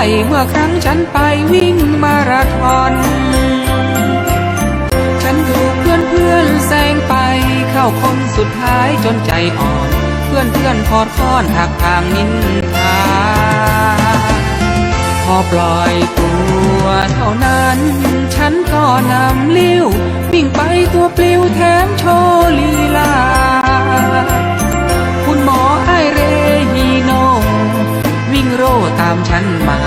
เมื่อครั้งฉันไปวิ่งมาราธอน ฉันถูกเพื่อนเพื่อนแซงไปเข้าคมสุดท้ายจนใจอ่อน เพื่อนเพื่อนพอดค้อนหักทางนินทาพอปล่อยตัวเท่านั้น ฉันก็นำลิ้ว วิ่งไปตัวปลิวแถามฉันมา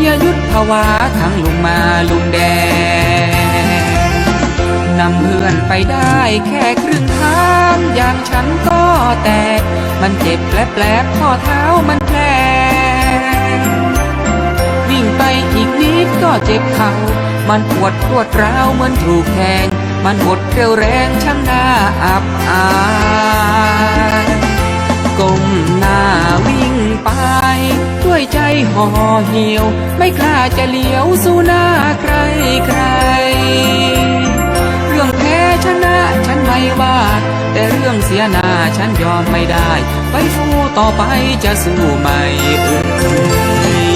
อย่าหยุดภาวะทั้งลุงมาลุงแดงนำเพื่อนไปได้แค่ครึ่งทางอย่างฉันก็แตก มันเจ็บแผลบๆข้อเท้ามันแผลวิ่งไปอีกนิดก็เจ็บเข่ามันปวดปวดร้าวเหมือนถูกแทง มันหมดเร็วแรงช่างน่าอับอาย ห่อเหี่ยว ไม่กล้าจะเลี้ยวสู้หน้าใครใคร เรื่องแพ้ชนะฉันไม่ว่าแต่เรื่องเสียหน้าฉันยอมไม่ได้ ไปสู้ต่อไปจะสู้ไม่เอ่ย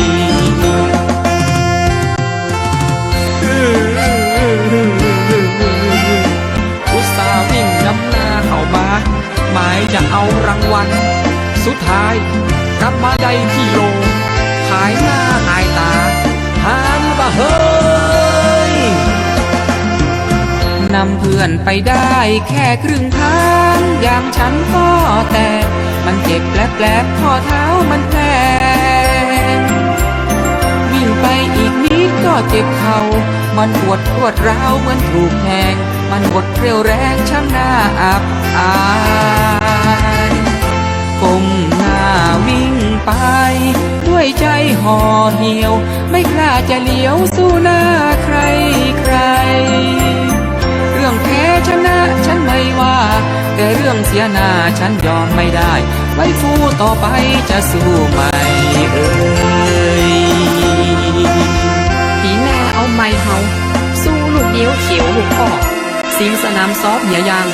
อุตส่าห์วิ่งนำหน้าเข้ามาหมายจะเอารางวัล สุดท้ายกลับมาได้ที่โล หายหน้าหายตาหานบ่เฮ้ยนำเพื่อนไปได้แค่ครึ่งทางอย่างฉันก็แต่มันเจ็บแผลบๆข้อเท้ามันแผลวิ่งไปอีกนิดก็เจ็บเข่ามันปวดปวดร้าวเหมือนถูกแทง มันหมดเรี่ยวแรงช่างหน้าอับอาย ห่อเหี่ยว ไม่กล้าจะเลี้ยวสู้หน้าใครใคร เรื่องแพ้ชนะฉันไม่ว่า แต่เรื่องเสียหน้าฉันยอมไม่ได้ ไว้ฟูต่อไปจะสู้ไม่เอ่ยปีแม่เอาไม้เฮาสู้ลูกเดียวเขียวลูกพ่อสิงสนามซอฟอย่ายาง